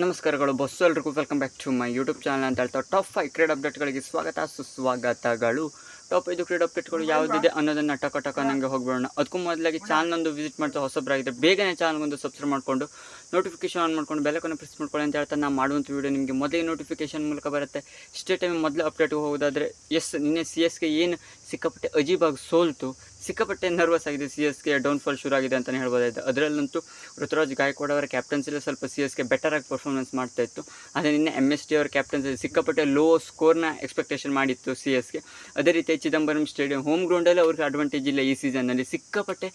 ನಮಸ್ಕಾರಗಳು ಬಸ್ಸು ಎಲ್ರಿಗೂ welcome back to my YouTube channel ಅಂತ ಹೇಳ್ತಾ ಟಾಪ್ ಫೈವ್ ಕ್ರೀಡ್ ಅಪ್ಡೇಟ್ಗಳಿಗೆ ಸ್ವಾಗತ, ಸುಸ್ವಾಗತಗಳು. ಟಾಪ್ ಐದು ಕ್ರೀಡಾ ಅಪ್ಡೇಟ್ಗಳು ಯಾವುದಿದೆ ಅನ್ನೋದನ್ನು ಟಕ ಟಕ ನಂಗೆ ಹೋಗ್ಬಿಡೋಣ ಅದಕ್ಕೂ ಮೊದಲಾಗಿ ಚಾನಲ್ ಒಂದು ವಿಸಿಟ್ ಮಾಡ್ತಾ ಹೊಸಬ್ರಾಗಿದ್ದಾರೆ ಬೇಗನೆ ಚಾನಲ್ಗೊಂದು ಸಬ್ಸ್ಕ್ರೈಬ್ ಮಾಡಿಕೊಂಡು ನೋಟಿಫಿಕೇಶನ್ ಆನ್ ಮಾಡ್ಕೊಂಡು ಬೆಲಕನ್ನು ಪ್ರೆಸ್ ಮಾಡ್ಕೊಳ್ಳಿ ಅಂತ ಹೇಳ್ತಾ ನಾನು ಮಾಡುವಂಥ ವೀಡಿಯೋ ನಿಮಗೆ ಮೊದಲೇ ನೋಟಿಫಿಕೇಶನ್ ಮೂಲಕ ಬರುತ್ತೆ. ಇಷ್ಟೇ ಟೈಮ್ ಮೊದಲು ಅಪ್ಡೇಟ್ಗೆ ಹೋಗೋದಾದರೆ ಎಸ್ ನಿನ್ನೆ ಸಿ ಎಸ್ಗೆ ಏನು ಸಿಕ್ಕಾಪಟ್ಟೆ ಅಜೀಬಾಗಿ ಸೋಲ್ತು ಸಿಕ್ಕಾಪಟ್ಟೆ ನರ್ವಸ್ ಆಗಿದೆ ಸಿ ಎಸ್ಗೆ ಡೌನ್ಫಾಲ್ ಶುರು ಆಗಿದೆ ಅಂತಲೇ ಹೇಳ್ಬೋದಾಯಿತು. ಅದರಲ್ಲಂತೂ ಋತುರಾಜ್ ಗಾಯಕ್ವಾಡ್ ಅವರ ಕ್ಯಾಪ್ಟನ್ಸಿಲಿ ಸ್ವಲ್ಪ ಸಿ ಎಸ್ಗೆ ಬೆಟರ್ ಆಗಿ ಪರ್ಫಾರ್ಮೆನ್ಸ್ ಮಾಡ್ತಾ ಇತ್ತು. ಆದರೆ ನಿನ್ನೆ ಎಂ ಎಸ್ ಟಿ ಅವರ ಕ್ಯಾಪ್ಟನ್ಸಿ ಸಿಕ್ಕಾಪಟ್ಟೆ ಲೋ ಸ್ಕೋರ್ನ ಎಕ್ಸ್ಪೆಕ್ಟೇಷನ್ ಮಾಡಿತ್ತು ಸಿ ಎಸ್ಗೆ ಅದೇ ರೀತಿ ಚಿದಂಬರಂ ಸ್ಟೇಡಿಯಂ ಹೋಮ್ ಗ್ರೌಂಡಲ್ಲಿ ಅವ್ರಿಗೆ ಅಡ್ವಾಂಟೇಜ್ ಇಲ್ಲ ಈ ಸೀಸನ್ನಲ್ಲಿ ಸಿಕ್ಕಾಪಟ್ಟೆ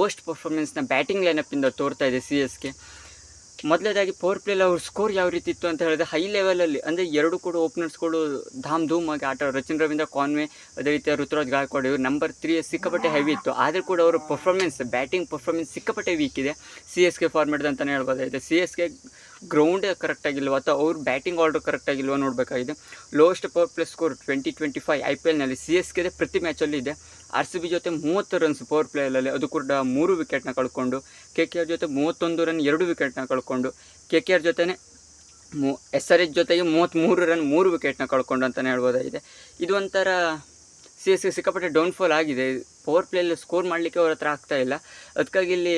ವರ್ಸ್ಟ್ ಪರ್ಫಾರ್ಮೆನ್ಸ್ನ ಬ್ಯಾಟಿಂಗ್ ಲೈನಪ್ಪಿಂದ ತೋರ್ತಾ ಇದೆ ಸಿ ಎಸ್ಗೆ ಮೊದಲೇದಾಗಿ ಪವರ್ ಪ್ಲೇಲಿ ಅವ್ರ ಸ್ಕೋರ್ ಯಾವ ರೀತಿ ಇತ್ತು ಅಂತ ಹೇಳಿದ್ರೆ ಹೈ ಲೆವೆಲಲ್ಲಿ ಅಂದರೆ ಎರಡು ಕೂಡ ಓಪನರ್ಸ್ಗಳು ಧಾಮ್ ಧೂಮ್ ಆಗಿ ಆಟ ರಚಿನ್ ರವೀಂದ್ರ ಕಾನ್ವೆ ಅದೇ ರೀತಿ ಋತುರಾಜ್ ಗಾಯಕ್ವಾಡ್ ಇವರು ನಂಬರ್ ತ್ರೀ ಸಿಕ್ಕಾಪಟ್ಟೆ ಹೆವಿ ಇತ್ತು. ಆದರೂ ಕೂಡ ಅವರ ಪರ್ಫಾರ್ಮೆನ್ಸ್ ಬ್ಯಾಟಿಂಗ್ ಪರ್ಫಾರ್ಮೆನ್ಸ್ ಸಿಕ್ಕಾಪಟ್ಟೆ ವೀಕ್ ಇದೆ. ಸಿ ಎಸ್ ಕೆ ಫಾರ್ಮೆಟ್ ಅಂತಲೇ ಹೇಳ್ಬೋದಾಗಿದೆ. ಸಿ ಎಸ್ ಕೆ ಗ್ರೌಂಡ್ ಕರೆಕ್ಟಾಗಿಲ್ವ ಅಥವಾ ಅವ್ರ ಬ್ಯಾಟಿಂಗ್ ಆರ್ಡರ್ ಕರೆಕ್ಟಾಗಿಲ್ವ ನೋಡಬೇಕಾಗಿದೆ. Lowest power plus score twenty twenty five I P ಎಲ್ನಲ್ಲಿ C S ಕೆದೆ ಪ್ರತಿ ಮ್ಯಾಚಲ್ಲಿ ಇದೆ. ಆರ್ ಸಿ ಬಿ ಜೊತೆ ಮೂವತ್ತು ರನ್ಸ್ ಪವರ್ ಪ್ಲೇಯಲ್ಲಿ ಅದು ಕೂಡ ಮೂರು ವಿಕೆಟ್ನ ಕಳ್ಕೊಂಡು ಕೆ ಕೆ ಆರ್ ಜೊತೆ ಮೂವತ್ತೊಂದು ರನ್ ಎರಡು ವಿಕೆಟ್ನ ಕಳ್ಕೊಂಡು ಕೆ ಕೆ ಆರ್ ಜೊತೆನೇ ಮೂ ಎಸ್ ಆರ್ ಎಚ್ ಜೊತೆಗೆ ಮೂವತ್ತ್ಮೂರು ರನ್ ಮೂರು ವಿಕೆಟ್ನ ಕಳ್ಕೊಂಡು ಅಂತಲೇ ಹೇಳ್ಬೋದಾಗಿದೆ. ಇದು ಒಂಥರ ಸಿ ಎಸ್ ಸಿಕ್ಕಾಪಟ್ಟೆ ಡೌನ್ಫಾಲ್ ಆಗಿದೆ. ಪವರ್ ಪ್ಲೇಯಲ್ಲಿ ಸ್ಕೋರ್ ಮಾಡಲಿಕ್ಕೆ ಅವ್ರ ಹತ್ರ ಆಗ್ತಾ ಇಲ್ಲ. ಅದಕ್ಕಾಗಿ ಇಲ್ಲಿ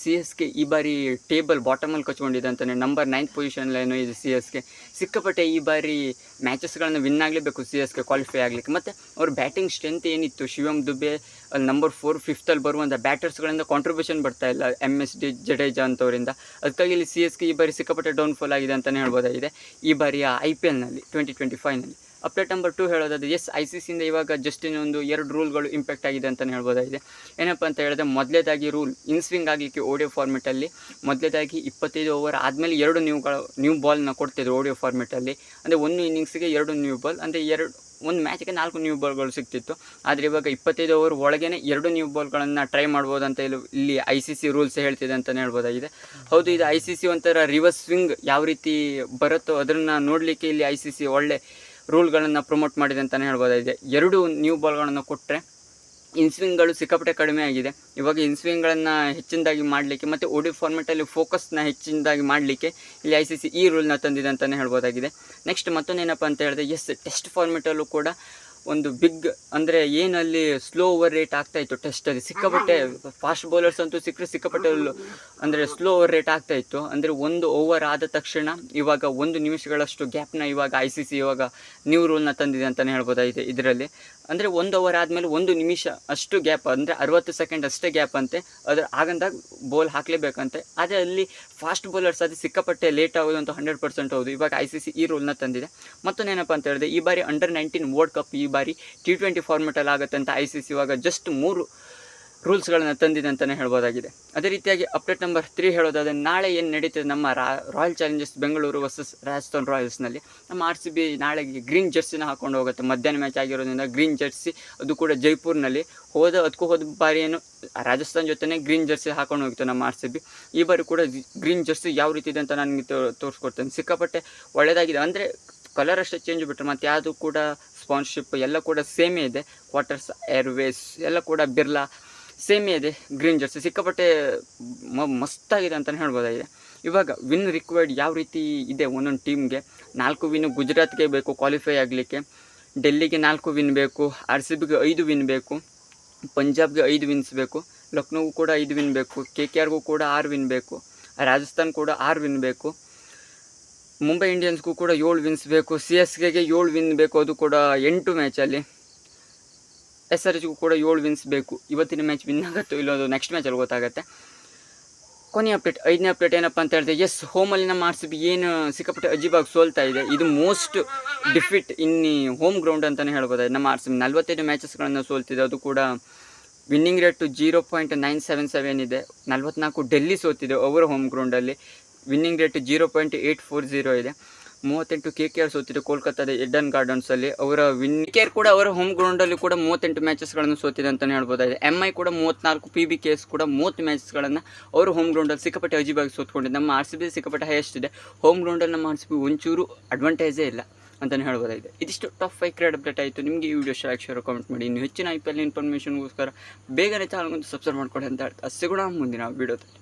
ಸಿ ಎಸ್ ಕೆ ಈ ಬಾರಿ ಟೇಬಲ್ ಬಾಟಮಲ್ಲಿ ಕಚ್ಕೊಂಡಿದೆ ಅಂತಲೇ ನಂಬರ್ ನೈನ್ತ್ ಪೊಸಿಷನ್ಲೇನೋ ಇದೆ ಸಿ ಎಸ್ ಕೆ ಸಿಕ್ಕಾಪಟ್ಟೆ ಈ ಬಾರಿ ಮ್ಯಾಚಸ್ಗಳನ್ನು ವಿನ್ ಆಗಲೇಬೇಕು ಸಿ ಎಸ್ಗೆ ಕ್ವಾಲಿಫೈ ಆಗಲಿಕ್ಕೆ. ಮತ್ತು ಅವ್ರ ಬ್ಯಾಟಿಂಗ್ ಸ್ಟ್ರೆಂತ್ ಏನಿತ್ತು? ಶಿವಮ್ ದುಬೆ, ಅಲ್ಲಿ ನಂಬರ್ ಫೋರ್ ಫಿಫ್ತಲ್ಲಿ ಬರುವಂಥ ಬ್ಯಾಟರ್ಸ್ಗಳಿಂದ ಕಾಂಟ್ರಿಬ್ಯೂಷನ್ ಬರ್ತಾ ಇಲ್ಲ. ಎಂ ಎಸ್ ಡಿ ಜಡೇಜಾ ಅಂತವರಿಂದ. ಅದಕ್ಕಾಗಿ ಇಲ್ಲಿ ಸಿ ಎಸ್ ಕೆ ಈ ಬಾರಿ ಸಿಕ್ಕಾಪಟ್ಟೆ ಡೌನ್ಫಾಲ್ ಆಗಿದೆ ಅಂತಲೇ ಹೇಳ್ಬೋದಾಗಿದೆ. ಈ ಬಾರಿಯ ಐ ಪಿ ಎಲ್ನಲ್ಲಿ ಟ್ವೆಂಟಿ ಟ್ವೆಂಟಿ ಫೈವ್ನಲ್ಲಿ ಅಪ್ಡೇಟ್ ನಂಬರ್ ಟು ಹೇಳೋದಾದ್ರೆ ಎಸ್ ಐ ಸಿ ಸಿಯಿಂದ ಇವಾಗ ಜಸ್ಟ್ ಇನ್ನೊಂದು ಎರಡು ರೂಲ್ಗಳು ಇಂಪ್ಯಾಕ್ಟ್ ಆಗಿದೆ ಅಂತಲೇ ಹೇಳ್ಬೋದಾಗಿದೆ. ಏನಪ್ಪ ಅಂತ ಹೇಳಿದ್ರೆ, ಮೊದಲೇದಾಗಿ ರೂಲ್ ಇನ್ಸ್ವಿಂಗ್ ಆಗಲಿಕ್ಕೆ ಓಡಿಯೋ ಫಾರ್ಮೆಟಲ್ಲಿ ಮೊದಲೇದಾಗಿ ಇಪ್ಪತ್ತೈದು ಓವರ್ ಆದಮೇಲೆ ಎರಡು ನ್ಯೂಗಳು ನ್ಯೂ ಬಾಲ್ನ ಕೊಡ್ತಿದ್ರು ಓಡಿಯೋ ಫಾರ್ಮೆಟಲ್ಲಿ ಅಂದರೆ ಒಂದು ಇನ್ನಿಂಗ್ಸ್ಗೆ ಎರಡು ನ್ಯೂ ಬಾಲ್ ಅಂದರೆ ಎರಡು, ಒಂದು ಮ್ಯಾಚ್ಗೆ ನಾಲ್ಕು ನ್ಯೂ ಬಾಲ್ಗಳು ಸಿಗ್ತಿತ್ತು ಆದರೆ ಇವಾಗ ಇಪ್ಪತ್ತೈದು ಓವರ್ ಒಳಗೇ ಎರಡು ನ್ಯೂ ಬಾಲ್ಗಳನ್ನು ಟ್ರೈ ಮಾಡ್ಬೋದು ಅಂತ ಇಲ್ಲಿ ಇಲ್ಲಿ ಐ ಸಿ ಸಿ ರೂಲ್ಸ್ ಹೇಳ್ತಿದೆ ಅಂತಲೇ ಹೇಳ್ಬೋದಾಗಿದೆ. ಹೌದು, ಇದು ಐ ಸಿ ಸಿ ಒಂಥರ ರಿವರ್ಸ್ ಸ್ವಿಂಗ್ ಯಾವ ರೀತಿ ಬರುತ್ತೋ ಅದನ್ನು ನೋಡಲಿಕ್ಕೆ ಇಲ್ಲಿ ಐ ಸಿ ಸಿ ಒಳ್ಳೆ ರೂಲ್ಗಳನ್ನು ಪ್ರಮೋಟ್ ಮಾಡಿದೆ ಅಂತಲೇ ಹೇಳ್ಬೋದಾಗಿದೆ. ಎರಡು ನ್ಯೂ ಬಾಲ್ಗಳನ್ನು ಕೊಟ್ಟರೆ ಇನ್ಸ್ವಿಂಗ್ಗಳು ಸಿಕ್ಕಾಪಟ್ಟೆ ಕಡಿಮೆ ಆಗಿದೆ. ಇವಾಗ ಇನ್ಸ್ವಿಂಗ್ಗಳನ್ನು ಹೆಚ್ಚಿನದಾಗಿ ಮಾಡಲಿಕ್ಕೆ ಮತ್ತು ಓಡಿ ಫಾರ್ಮೆಟಲ್ಲಿ ಫೋಕಸ್ನ ಹೆಚ್ಚಿನದಾಗಿ ಮಾಡಲಿಕ್ಕೆ ಇಲ್ಲಿ ಐ ಸಿ ಸಿ ಈ ರೂಲ್ನ ತಂದಿದೆ ಅಂತಲೇ ಹೇಳ್ಬೋದಾಗಿದೆ. ನೆಕ್ಸ್ಟ್ ಮತ್ತೊಂದೇನಪ್ಪ ಅಂತ ಹೇಳಿದ್ರೆ ಎಸ್ ಟೆಸ್ಟ್ ಫಾರ್ಮೆಟಲ್ಲೂ ಕೂಡ ಒಂದು ಬಿಗ್ ಅಂದರೆ ಏನಲ್ಲಿ ಸ್ಲೋ ಓವರ್ ರೇಟ್ ಆಗ್ತಾ ಇತ್ತು ಟೆಸ್ಟಲ್ಲಿ ಸಿಕ್ಕಾಪಟ್ಟೆ ಫಾಸ್ಟ್ ಬೌಲರ್ಸ್ ಅಂತೂ ಸಿಕ್ಕರೆ ಸಿಕ್ಕಾಪಟ್ಟೆ ಅಂದರೆ ಸ್ಲೋ ಓವರ್ ರೇಟ್ ಆಗ್ತಾ ಇತ್ತು. ಅಂದರೆ ಒಂದು ಓವರ್ ಆದ ತಕ್ಷಣ ಇವಾಗ ಒಂದು ನಿಮಿಷಗಳಷ್ಟು ಗ್ಯಾಪ್ನ ಇವಾಗ ಐ ಸಿ ಸಿ ಇವಾಗ ನ್ಯೂ ರೂಲ್ನ ತಂದಿದೆ ಅಂತಲೇ ಹೇಳ್ಬೋದಾಗಿದೆ ಇದರಲ್ಲಿ. ಅಂದರೆ ಒಂದು ಓವರ್ ಆದಮೇಲೆ ಒಂದು ನಿಮಿಷ ಅಷ್ಟು ಗ್ಯಾಪ್ ಅಂದರೆ ಅರವತ್ತು ಸೆಕೆಂಡ್ ಅಷ್ಟೇ ಗ್ಯಾಪ್ ಅಂತೆ. ಅದ್ರ ಆಗಂದಾಗ ಬೋಲ್ ಹಾಕಲೇಬೇಕಂತೆ. ಆದರೆ ಅಲ್ಲಿ ಫಾಸ್ಟ್ ಬೌಲರ್ಸ್ ಅದು ಸಿಕ್ಕಾಪಟ್ಟೆ ಲೇಟ್ ಆಗೋದು ಅಂತ ಹಂಡ್ರೆಡ್ ಪರ್ಸೆಂಟ್ ಹೌದು. ಇವಾಗ ಐ ಸಿ ಸಿ ಈ ರೂಲ್ನ ತಂದಿದೆ. ಮತ್ತೊಂದೇನಪ್ಪ ಅಂತ ಹೇಳಿದ್ರೆ ಈ ಬಾರಿ ಅಂಡರ್ ನೈನ್ಟೀನ್ ವರ್ಲ್ಡ್ ಕಪ್ ಈ ಬಾರಿ ಟಿ ಟ್ವೆಂಟಿ ಫಾರ್ಮೆಟಲ್ಲಿ ಆಗುತ್ತೆ ಅಂತ ಐ ಸಿ ಸಿ ಇವಾಗ ಜಸ್ಟ್ ಮೂರು ರೂಲ್ಸ್ಗಳನ್ನು ತಂದಿದೆ ಅಂತಲೇ ಹೇಳ್ಬೋದಾಗಿದೆ. ಅದೇ ರೀತಿಯಾಗಿ ಅಪ್ಡೇಟ್ ನಂಬರ್ ತ್ರೀ ಹೇಳೋದಾದರೆ ನಾಳೆ ಏನು ನಡೀತದೆ ನಮ್ಮ Royal Challengers Bengaluru versus Rajasthan ರಾಯಲ್ಸ್ನಲ್ಲಿ ನಮ್ಮ ಆರ್ ಸಿ ಬಿ ನಾಳೆಗೆ ಗ್ರೀನ್ ಜರ್ಸಿನ ಹಾಕೊಂಡು ಹೋಗುತ್ತೆ. ಮಧ್ಯಾಹ್ನ ಮ್ಯಾಚ್ ಆಗಿರೋದ್ರಿಂದ ಗ್ರೀನ್ ಜರ್ಸಿ ಅದು ಕೂಡ ಜೈಪುರ್ನಲ್ಲಿ. ಹೋದ, ಅದಕ್ಕೂ ಹೋದ ಬಾರಿ ಏನು, ರಾಜಸ್ಥಾನ್ ಜೊತೆನೇ ಗ್ರೀನ್ ಜರ್ಸಿ ಹಾಕೊಂಡು ಹೋಗಿತ್ತು ನಮ್ಮ ಆರ್ ಸಿ ಬಿ ಈ ಬಾರಿ ಕೂಡ ಗ್ರೀನ್ ಜರ್ಸಿ ಯಾವ ರೀತಿ ಇದೆ ಅಂತ ನನಗೆ ತೋರಿಸ್ಕೊಡ್ತೇನೆ. ಸಿಕ್ಕಾಪಟ್ಟೆ ಒಳ್ಳೆಯದಾಗಿದೆ ಅಂದರೆ ಕಲರ್ ಅಷ್ಟೇ ಚೇಂಜ್ ಬಿಟ್ಟರೆ ಮತ್ತು ಯಾವುದು ಕೂಡ ಸ್ಪಾನ್ಶಿಪ್ ಎಲ್ಲ ಕೂಡ ಸೇಮೇ ಇದೆ. ಕ್ವಾರ್ಟರ್ಸ್ ಏರ್ವೇಸ್ ಎಲ್ಲ ಕೂಡ ಬಿರ್ಲಾ ಸೇಮೇ ಇದೆ. ಗ್ರೀನ್ ಜರ್ಸಿ ಸಿಕ್ಕಾಪಟ್ಟೆ ಮಸ್ತಾಗಿದೆ ಅಂತಲೇ ಹೇಳ್ಬೋದಾಗಿದೆ. ಇವಾಗ ವಿನ್ ರಿಕ್ವೈರ್ಡ್ ಯಾವ ರೀತಿ ಇದೆ ಒಂದೊಂದು ಟೀಮ್ಗೆ ನಾಲ್ಕು ವಿನ್ ಗುಜರಾತ್ಗೆ ಬೇಕು ಕ್ವಾಲಿಫೈ ಆಗಲಿಕ್ಕೆ. ಡೆಲ್ಲಿಗೆ ನಾಲ್ಕು ವಿನ್ ಬೇಕು ಆರ್ ಸಿ ಬಿಗೆ ಐದು ವಿನ್ ಬೇಕು, ಪಂಜಾಬ್ಗೆ ಐದು ವಿನ್ಸ್ ಬೇಕು, ಲಕ್ನೋಗೂ ಕೂಡ ಐದು ವಿನ್ ಬೇಕು ಕೆ ಕೆ ಆರ್ಗೂ ಕೂಡ ಆರು ವಿನ್ ಬೇಕು, ರಾಜಸ್ಥಾನ್ ಕೂಡ ಆರು ವಿನ್ ಬೇಕು. ಮುಂಬೈ ಇಂಡಿಯನ್ಸ್ಗೂ ಕೂಡ ಏಳು ವಿನ್ಸ್ ಬೇಕು. ಸಿ ಎಸ್ ಕೆಗೆ ಏಳು ವಿನ್ ಬೇಕು. ಅದು ಕೂಡ ಎಂಟು ಮ್ಯಾಚಲ್ಲಿ ಎಸ್ ಆರ್ ಎಚ್ಗೂ ಕೂಡ ಏಳು ವಿನ್ಸ್ ಬೇಕು. ಇವತ್ತಿನ ಮ್ಯಾಚ್ ವಿನ್ ಆಗುತ್ತೋ ಇಲ್ಲೋದು ನೆಕ್ಸ್ಟ್ ಮ್ಯಾಚಲ್ಲಿ ಗೊತ್ತಾಗುತ್ತೆ. ಕೊನೆಯ ಅಪ್ಡೇಟ್ ಐದನೇ ಅಪ್ಡೇಟ್ ಏನಪ್ಪ ಅಂತ ಹೇಳಿದ್ರೆ ಎಸ್ ಹೋಮಲ್ಲಿ ನಮ್ಮ ಆರ್ ಸಿ ಬಿ ಏನು ಸಿಕ್ಕಾಪಟ್ಟೆ ಅಜೀಬಾಗಿ ಸೋಲ್ತಾ ಇದೆ. ಇದು most defeat in home ground ಅಂತಲೇ ಹೇಳ್ಬೋದು. ನಮ್ಮ ಆರ್ ಸಿ ಬಿ ನಲ್ವತ್ತೈದು ಮ್ಯಾಚಸ್ಗಳನ್ನು ಸೋಲ್ತಿದೆ. ಅದು ಕೂಡ winning rate zero point nine seven seven ಇದೆ ನಲ್ವತ್ನಾಲ್ಕು ಡೆಲ್ಲಿ ಸೋತಿದೆ ಅವರ ಹೋಮ್ ಗ್ರೌಂಡಲ್ಲಿ winning rate zero point eight four zero ಇದೆ. ಮೂವತ್ತೆಂಟು ಕೆ ಕೆ ಆರ್ ಸೋತಿದೆ ಕೋಲ್ಕತ್ತಾದ ಎಡನ್ ಗಾರ್ಡನ್ಸಲ್ಲಿ ಅವರ ವಿನ್ ಕೆ ಆರ್ ಕೂಡ ಅವರ ಹೋಮ್ ಗ್ರೌಂಡಲ್ಲಿ ಕೂಡ ಮೂವತ್ತೆಂಟು ಮ್ಯಾಚಸ್ಗಳನ್ನು ಸೋತಿದೆ ಅಂತಲೇ ಹೇಳ್ಬೋದಾಗಿದೆ. ಎಂ ಐ ಕೂಡ ಮೂವತ್ತ್ನಾಲ್ಕು ಪಿ ಬಿ ಕೆ ಎಸ್ ಕೂಡ ಮೂವತ್ತು ಮ್ಯಾಚಸ್ಗಳನ್ನು ಅವರು ಹೋಮ್ ಗ್ರೌಂಡಲ್ಲಿ ಸಿಕ್ಕಾಪಟ್ಟೆ ಅಜಿಬಾಗಿ ಸೋತ್ಕೊಂಡಿದೆ ನಮ್ಮ ಆರ್ ಸಿ ಬಿ ಸಿಕ್ಕಾಪಟ್ಟೆ ಹೈಯೆಸ್ಟ್ ಇದೆ. ಹೋಮ್ ಗ್ರೌಂಡಲ್ಲಿ ನಮ್ಮ ಆರ್ ಸಿ ಬಿ ಒಂಚೂರು ಅಡ್ವಾಂಟೇಜೇ ಇಲ್ಲ ಅಂತಲೇ ಹೇಳ್ಬೋದಾಗಿದೆ. ಇದಿಷ್ಟು ಟಾಪ್ ಫೈವ್ ಕ್ರೀಡ್ ಅಪ್ಡೇಟ್ ಆಯಿತು. ನಿಮಗೆ ಈ ವಿಡಿಯೋ ಶೇರ್ ಶೇರ್ ಕಾಮೆಂಟ್ ಮಾಡಿ. ಇನ್ನು ಹೆಚ್ಚಿನ ಐ ಪಿ ಎಲ್ ಇನ್ಫಾರ್ಮೇಷನ್ಗೋಸ್ಕರ ಬೇಗನೆ ಚಾನಲ್ಗೊಂದು ಸಬ್ಸ್ಕ್ರೈಬ್ ಮಾಡ್ಕೊಳ್ಳಿ ಅಂತ ಸಿಗೋಣ ಮುಂದಿನ ವೀಡಿಯೋದಲ್ಲಿ